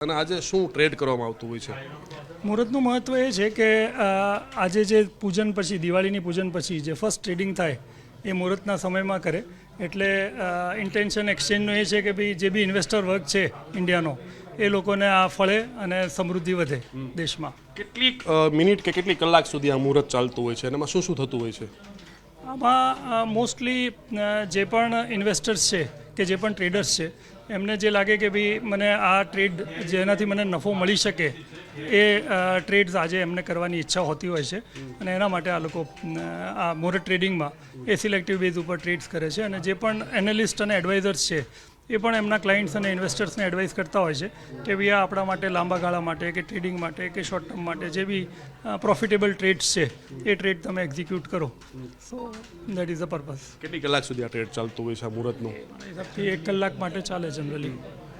અને આજે શું ટ્રેડ કરવામાં આવતું હોય છે? મુહૂર્તનું મહત્ત્વ એ છે કે આજે જે પૂજન પછી દિવાળીની પૂજન પછી જે ફર્સ્ટ ટ્રેડિંગ થાય એ મુહૂર્તના સમયમાં કરે. એટલે ઇન્ટેન્શન એક્સચેન્જનો એ છે કે ભાઈ જે બી ઇન્વેસ્ટર વર્ગ છે ઇન્ડિયાનો એ લોકોને આ ફળે અને સમૃદ્ધિ વધે દેશમાં. કેટલી મિનિટ કે કેટલી કલાક સુધી આ મુહૂર્ત ચાલતું હોય છે અને એમાં શું શું થતું હોય છે? આમાં મોસ્ટલી જે પણ ઇન્વેસ્ટર્સ છે કે જે પણ ટ્રેડર્સ છે, એમને જે લાગે કે ભાઈ મને આ ટ્રેડ જેનાથી મને નફો મળી શકે, એ ટ્રેડ્સ આજે એમને કરવાની ઈચ્છા હોતી હોય છે. અને એના માટે આ લોકો આ મોર ટ્રેડિંગમાં એ સિલેક્ટિવ બેઝ ઉપર ટ્રેડ્સ કરે છે. અને જે પણ એનાલિસ્ટ અને એડવાઇઝર્સ છે એ પણ એમના ક્લાયન્ટ્સ અને ઇન્વેસ્ટર્સને એડવાઇસ કરતા હોય છે કે ભાઈ આ આપણા માટે લાંબા ગાળા માટે કે ટ્રેડિંગ માટે કે શોર્ટ ટર્મ માટે જે બી પ્રોફિટેબલ ટ્રેડ્સ છે એ ટ્રેડ તમે એક્ઝિક્યુટ કરો. So that is the purpose કેટલી કલાક સુધી આ ટ્રેડ ચાલતું હોય છે મુહૂર્તનું? હિસાબથી એક કલાક માટે ચાલે જનરલી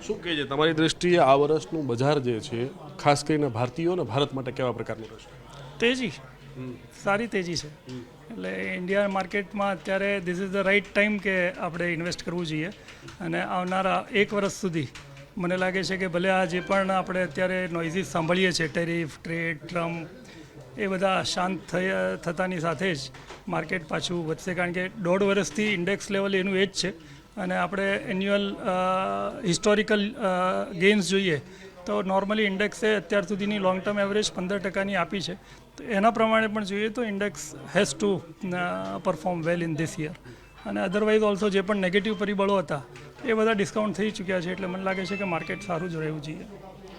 શું કહે છે? તમારી દ્રષ્ટિએ આ વર્ષનું બજાર જે છે ખાસ કરીને ભારતીયો અને ભારત માટે કેવા પ્રકારનું રહેશે? તેજી. સારી તેજી છે. એટલે ઇન્ડિયા માર્કેટમાં અત્યારે this is the right time કે આપણે ઇન્વેસ્ટ કરવું જોઈએ. અને આવનારા એક વર્ષ સુધી મને લાગે છે કે ભલે આ જે પણ આપણે અત્યારે નોઇઝીસ સાંભળીએ છીએ ટેરિફ ટ્રેડ ટ્રમ્પ એ બધા શાંત થયા, થતાની સાથે જ માર્કેટ પાછું વધશે. કારણ કે દોઢ વર્ષથી ઇન્ડેક્સ લેવલ એનું એ જ છે. અને આપણે એન્યુઅલ હિસ્ટોરિકલ ગેઇન્સ જોઈએ. તો નોર્મલી ઇન્ડેક્સે અત્યાર સુધીની લોંગ ટર્મ એવરેજ પંદર ટકાની આપી છે. તો એના પ્રમાણે પણ જોઈએ તો index has to perform well in this year અને અધરવાઇઝ ઓલ્સો જે પણ નેગેટિવ પરિબળો હતા, એ બધા ડિસ્કાઉન્ટ થઈ ચૂક્યા છે. એટલે મને લાગે છે કે માર્કેટ સારું જ રહેવું જોઈએ.